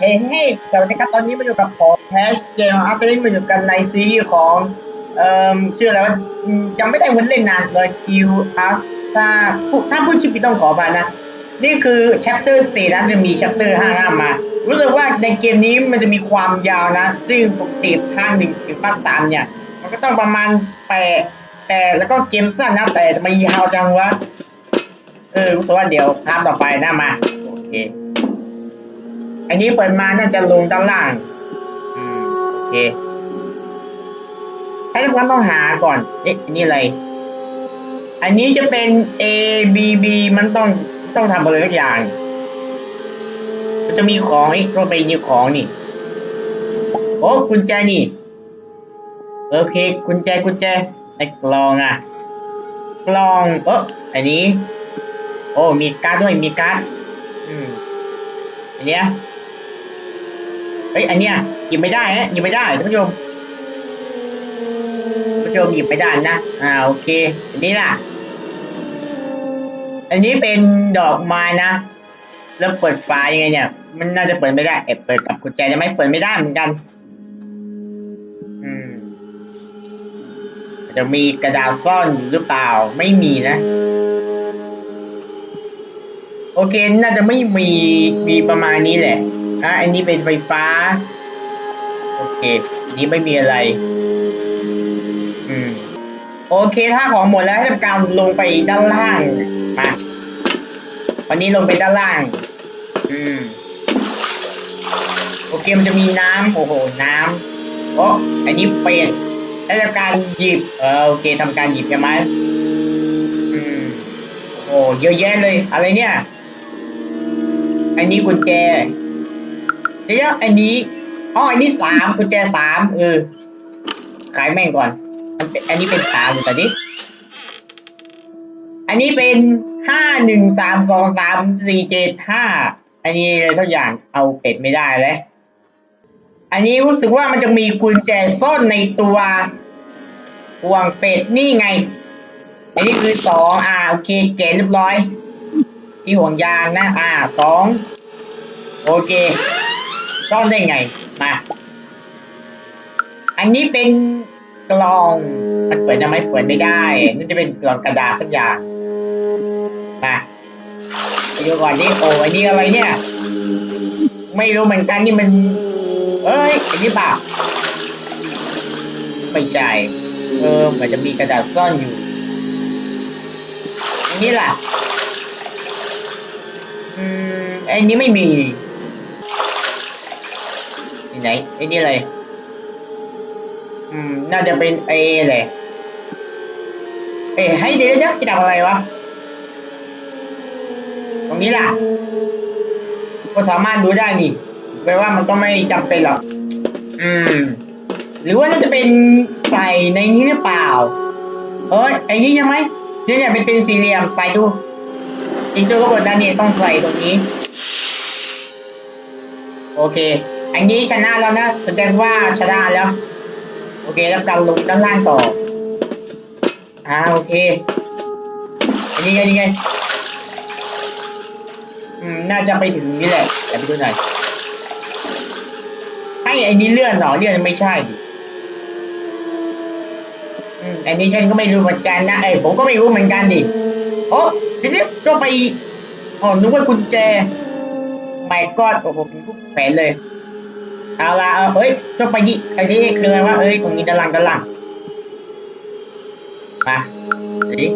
เฮ้เฮ้สวัสดีครับ ตอนนี้มาอยู่กับผมแพสเกมอัพเดทมาอยู่กันในซีรีส์ของเอ่อชื่ออะไรว่าอืมจำไม่ได้วันเล่นนานเลยคิวอัพถ้าถ้าพูดชื่อผิดต้องขอมานะ นี่คือ chapter 4นะจะมี chapter 5ห้ามา รู้สึกว่าในเกมนี้มันจะมีความยาวนะ ซึ่งปกติภาคหนึ่งถึงภาคสามเนี่ย มันก็ต้องประมาณแปดแต่แล้วก็เกมสั้นนะแต่ทำไมยาวจังวะเออรู้สึกว่าเดี๋ยวคาบต่อไปนะมาโอเค อันนี้เปิดมาน่าจะลงด้านล่าง อืมโอเคให้ทุกคนต้องหาก่อนเอ๊ะอันนี้อะไร อันนี้จะเป็น A B B มันต้องต้องทำอะไรสักอย่าง มันจะมีของไอ้ก็ไปนี่ของนี่ โอ้กุญแจนี่ โอเคกุญแจกุญแจไอ้กลองอะ กลอง เอออันนี้ โอ้มีการ์ดด้วยมีการ์ดอืมอันเนี้ย เฮ้ยอันเนี้ยหยิบไม่ได้ฮะหยิบไม่ได้ท่านผู้ชมท่านผู้ชมหยิบไม่ได้นะอ่าโอเค อันนี้ล่ะ อันนี้เป็นดอกไม้นะแล้วเปิดไฟยังไงเนี่ย มันน่าจะเปิดไม่ได้เอ๊ะเปิดกับกุญแจจะไม่เปิดไม่ได้เหมือนกัน อืมจะมีกระดาษซ่อนอยู่หรือเปล่า ไม่มีนะ โอเค น่าจะไม่มีมีประมาณนี้แหละ อะอันนี้เป็นไฟฟ้า โอเคอันนี้ไม่มีอะไร อืม โอเค ถ้าของหมดแล้วให้ทำการลงไปด้านล่าง มา วันนี้ลงไปด้านล่าง อืม โอเค มันจะมีน้ำโอ้โห น้ำโอ้อันนี้เป็นให้ทำการหยิบ เออ โอเคทำการหยิบใช่ไหมอืม โอ้เยอะแยะเลย อะไรเนี่ย อันนี้กุญแจ เดี๋ยวอันนี้อ๋ออันนี้สามกุญแจสามเออ ขายแม่งก่อน มันเป็นอันนี้เป็นสามอยู่แต่ดิอันนี้เป็นห้าหนึ่งสามสองสามสี่เจ็ดห้าอันนี้อะไรสักอย่างเอาเป็ดไม่ได้เลยอันนี้รู้สึกว่ามันจะมีกุญแจซ่อนในตัวห่วงเป็ดนี่ไง อันนี้คือสองอ่าโอเคเกณฑ์เรียบร้อย ที่ห่วงยางนะ อ่าสองโอเค ซ่อนได้ไง มา อันนี้เป็นกล่อง มันเปิดได้ไหมเปิดไม่ได้นี่จะเป็นกล่องกระดาษสักอย่าง มาไปดูก่อนนี่โอ้อันนี้อะไรเนี่ย ไม่รู้เหมือนกันนี่มัน เอ้ย อันนี้เปล่าไม่ใช่ เออมันจะมีกระดาษซ่อนอยู่ อันนี้ล่ะ อืมอ้นี้ไม่มี ไหนไอ้นี่อะไร อืม น่าจะเป็นเอเลยเอ้ให้เดี๋ยวเดี๋ยวจะทำอะไรวะ ตรงนี้ล่ะ ก็สามารถดูได้นี่แปลว่ามันก็ไม่จำเป็นหรอก อืม หรือว่าจะเป็นใส่ในนี้หรือเปล่า เอ้ยไอ้นี่ใช่ไหมเนี่ยเนี่ยเป็นเป็นสี่เหลี่ยมใส่ดูอีกตัวก็กดด้านนี้ต้องใส่ตรงนี้ โอเค อันนี้ชนะแล้วนะแสดงว่าชนะแล้ว โอเคแล้วกันลงด้านล่างต่อ อ่าโอเค อันนี้ไงนี่ไงอืมน่าจะไปถึงนี่แหละแต่ไปดูหน่อยให้อ้นี้เลื่อนหรอเลื่อนไม่ใช่ดิอืมอันนี้ฉันก็ไม่รู้เหมือนกันนะเอ้ผมก็ไม่รู้เหมือนกันดิโอ้ทีนี้ก็ไปอ๋อนึกว่ากุญแจไม่กอดโอ้โหเป็นผู้แฝนเลย เอาละเอ้ยจะไปดิไอ้นี่คืออะไรวะเอ้ยตรงนี้ด้านล่างด้านล่างมาดิ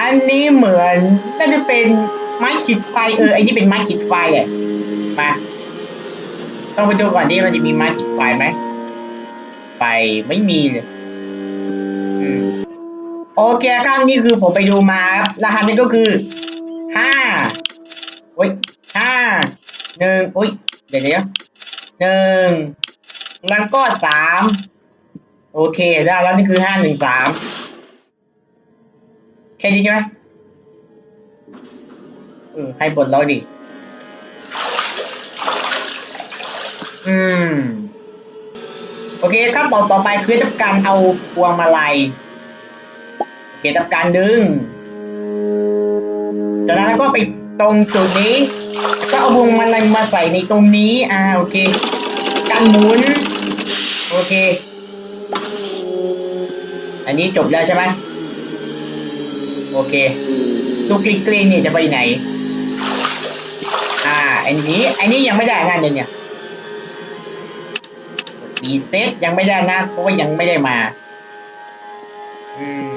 อันนี้เหมือนน่าจะเป็นไม้ขีดไฟเออไอ้นี่เป็นไม้ขีดไฟอะมาต้องไปดูก่อนดิมันจะมีไม้ขีดไฟไหมไฟไม่มีเลยอืมโอเคครับนี่คือผมไปดูมาครับรหัสนี้ก็คือห้าโอ้ยห้าหนึ่งโอ้ย เดี๋ยวเดี๋ยวหนึ่งแล้วก็สามโอเคได้แล้วนี่คือห้าหนึ่งสามแค่นี้ใช่ไหมเออให้บทเราดิอืม โอเคครับต่อต่อไปคือทำการเอาพวงมาลัยโอเคทำการดึง จากนั้นก็ไปตรงจุดนี้ เอาวงมาลัยมาใส่ในตรงนี้ อ่าโอเคการหมุน โอเค อันนี้จบแล้วใช่ไหมโอเคลูกกลิ้งๆนี่จะไปไหน อ่า อันนี้อันนี้ยังไม่ได้งานเดือนเนี่ยรีเซ็ตยังไม่ได้นะเพราะว่ายังไม่ได้มา อืม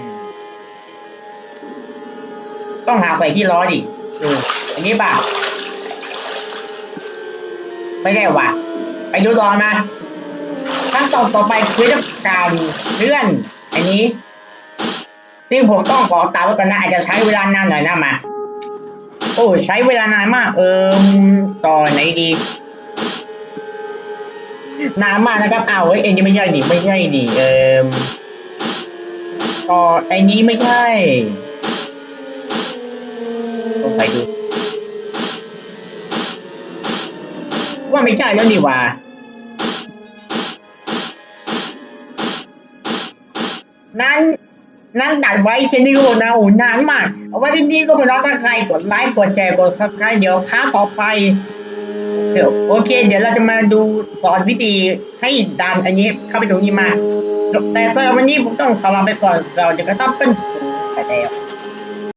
ต้องหาใส่ที่ล้อดิเอออันนี้ป่ะ ไม่ได้ว่ะไปดูต่อมาขั้นตอนต่อไปคือการเลื่อนอันนี้ ซึ่งผมต้องขอตาว้ก่อนนะอาจจะใช้เวลานานหน่อยนะมา โอ้ใช้เวลานานมาก เออต่อไหนดีนานมากนะครับอ้าวเฮ้ยเอ็นนี่ไม่ใช่ดิไม่ใช่ดิเออต่อไอ้นี้ไม่ใช่ต้องไปดู ไม่ใช่แล้วนี่ว่านั้นนั้นดัดไว้แค่นี้ก็หมดนะโอ้นานมาก เอาไว้ที่นี่ก็หมดแล้วถ้าใครกดไลค์กดแชร์กดซับสไครต์เดี๋ยวพาต่อไปเดี๋ยวโอเค เดี๋ยวเราจะมาดูสอนวิธีให้ดันอันนี้เข้าไปตรงนี้มา แต่สำหรับวันนี้ผมต้องขอลาไปก่อนเราจะกระตับเป็นไปแล้ว